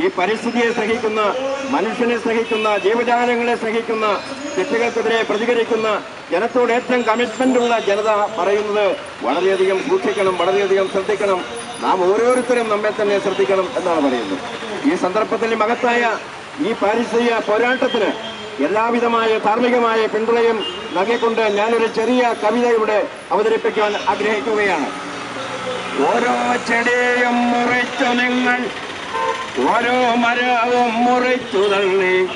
ഈ പരിസ്ഥിതിയെ സഹിക്കുന്ന മനുഷ്യനെ സഹിക്കുന്ന ജീവജാലങ്ങളെ സഹിക്കുന്ന തെറ്റുകൾക്കെതിരെ പ്രതികരിക്കുന്ന ജനത്തോട് ഏറ്റവും കമ്മിറ്റ്മെന്റ് ഉള്ള ജനത പറയുന്നത് വളരെയധികം സൂക്ഷിക്കണം വളരെയധികം ശ്രദ്ധിക്കണം. നാം ഓരോരുത്തരും നമ്മെ തന്നെ ശ്രദ്ധിക്കണം എന്നാണ് പറയുന്നത്. ഈ സന്ദർഭത്തിൽ മഹത്തായ ഈ പാരിസ്ഥിതിക പോരാട്ടത്തിന് എല്ലാവിധമായ ധാർമ്മികമായ പിന്തുണയും നൽകിക്കൊണ്ട് ഞാനൊരു ചെറിയ കവിത ഇവിടെ അവതരിപ്പിക്കാൻ ആഗ്രഹിക്കുകയാണ്. ഓരോ ചെടിയും മുറിച്ചു നിങ്ങൾ ഓരോ മരവും മുറിച്ചു തള്ളി.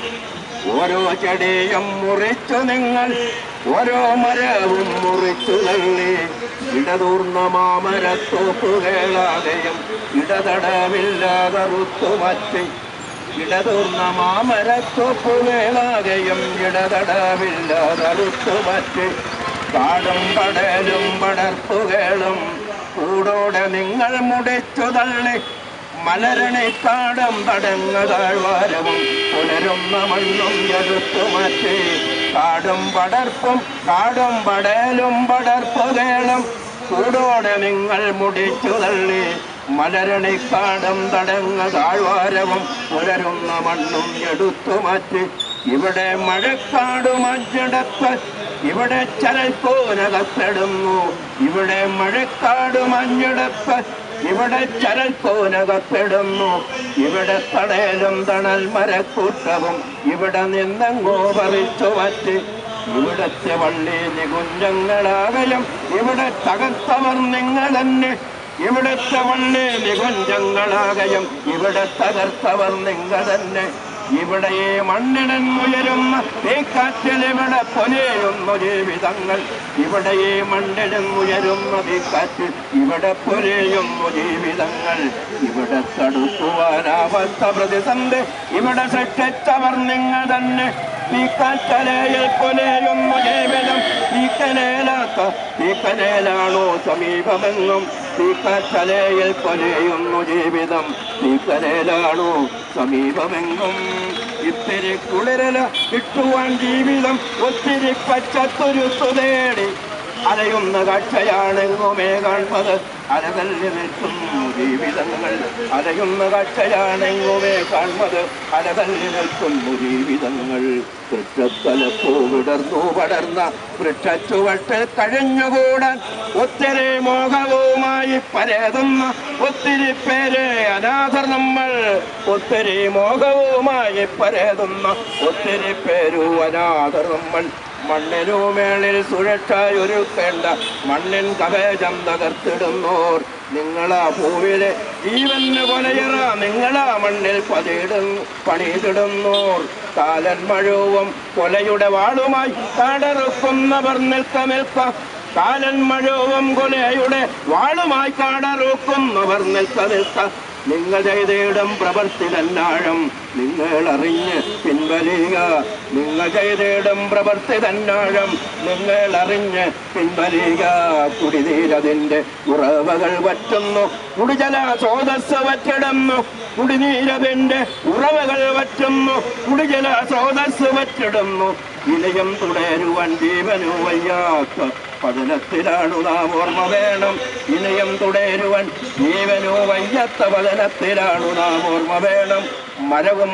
ഓരോ ചെടിയും മുറിച്ചു നിങ്ങൾ. ഓരോ മരവും മുറിച്ചു തള്ളി. ഇടതൂർന്ന മാമരത്തോപ്പുകളാകെയും ഇടതടവില്ലാതെ റുത്തുമറ്റി. ഇടതൂർന്ന മാമരത്തോപ്പുകളാകെയും ഇടതടവില്ലാതെ റുത്തുമറ്റി. കാടും പടലും പടർപ്പുകളും കൂടോടെ നിങ്ങൾ മുടിച്ചു തള്ളി. മലരണിക്കാടും തടങ്ങ താഴ്വാരവും പുലരുന്ന മണ്ണും എടുത്തു മാറ്റി. കാടും പടർപ്പും കാടും പടലും പടർപ്പ് വേണം കൂടോടെ നിങ്ങൾ മുടിച്ചു തള്ളി. മലരണിക്കാടും തടങ്ങ താഴ്വാരവും പുലരുന്ന മണ്ണും എടുത്തു മാറ്റി. ഇവിടെ മഴക്കാട് മജ്ജടത്ത് ഇവിടെ ചരൽക്കൂനകപ്പെടുന്നു ഇവിടെ മഴക്കാട് മഞ്ഞിടത്ത് ഇവിടെ ചരൽക്കൂനകപ്പെടുന്നു ഇവിടെ തടയലും തണൽ മരക്കൂട്ടവും. ഇവിടെ നിന്നങ്ങോ പറിച്ചു വറ്റി. ഇവിടത്തെ വള്ളി നികുഞ്ചങ്ങളാകലും ഇവിടെ തകർത്തവർ നിങ്ങൾ തന്നെ ഇവിടത്തെ വള്ളി നികുഞ്ചങ്ങളാകയും ഇവിടെ തകർത്തവർ നിങ്ങൾ തന്നെ ഇവിടെ ഈ തീക്കാറ്റിൽ ഇവിടെ പൊലിയുന്നു ജീവിതങ്ങൾ. ഇവിടെ ഈ തീക്കാറ്റിൽ ഇവിടെ പൊലിയുന്നു ജീവിതങ്ങൾ. ഇവിടെ തടുക്കുവാനാവാത്ത പ്രതിസന്ധി. ഇവിടെ സൃഷ്ടിച്ചവർ നിങ്ങൾ തന്നെ. ഈ കാറ്റലയിൽ പൊലയുന്നു ജീവിതം. ഈ കനേലാത്ത ഈ കനേലാണോ സമീപമെങ്ങും തീക്കാറ്റലയിൽ പൊലിയുന്നു ജീവിതം. തീക്കനേലാണോ സമീപമെങ്കും ഇത്തിരി കുളിരല കിട്ടുവാൻ ജീവിതം ഒത്തിരി പച്ചത്തുരുത്തു തേടി അലയുന്ന കാഴ്ചയാണെങ്ങുമേ കാൺപത് അലകല്ല് നിൽക്കും ജീവിതങ്ങൾ. അലയുന്ന കാഴ്ചയാണെങ്ങുമേ കാൺപത് അലകല്ല് നിൽക്കും ജീവിതങ്ങൾ. വൃക്ഷത്തലപ്പൂ വിടർന്നു പടർന്ന വൃക്ഷച്ചുവട്ട് കഴിഞ്ഞുകൂടാൻ ഒത്തിരി മോഹവുമായി പരേതുന്ന ഒത്തിരി അനാഥർ നമ്മൾ ഒത്തിരി മോഹവുമായി പരതുന്ന ഒത്തിരി പേരു അനാഥർ നമ്മൾ. മണ്ണിനു മേളിൽ സുരക്ഷയൊരുക്കേണ്ട മണ്ണിൻ കവേജം തകർത്തിടുന്നോർ. നിങ്ങളാ ഭൂമിയിലെ ജീവന് കൊലയറ നിങ്ങളാ മണ്ണിൽ പതിയിടുന്നു പണിതിടുന്നോർ. കാലൻ മഴവും കൊലയുടെ വാളുമായി കാടറുക്കുന്നവർ നിൽക്ക നിൽക്ക. കാലൻ മഴവും കൊലയുടെ വാളുമായി കാടറുക്കുന്നവർ നിൽക്ക നിൽക്ക. നിങ്ങൾ ചെയ്തിടും പ്രവൃത്തി തന്നാഴം നിങ്ങൾ അറിഞ്ഞ് പിൻവലിയുക. നിങ്ങളുടെ ചെയ്തിടും പ്രവൃത്തി തന്നാഴം നിങ്ങൾ അറിഞ്ഞ് പിൻവലിയുക കുടിനീരതിന്റെ ഉറവകൾ വറ്റുന്നു. കുടിജല സ്രോതസ് വറ്റിടുന്നു. കുടിനീരതിന്റെ ഉറവകൾ വറ്റുന്നു. കുടിജല സ്രോതസ് വറ്റിടുന്നു. ഇനിയും തുടരുവാൻ ജീവനു വയ്യാത്ത പതനത്തിലാണു നാം ഓർമ്മ വേണം. ഇനിയും തുടരുവൻ ജീവനു വയ്യാത്ത പതനത്തിലാണു നാം ഓർമ്മ വേണം. മരവും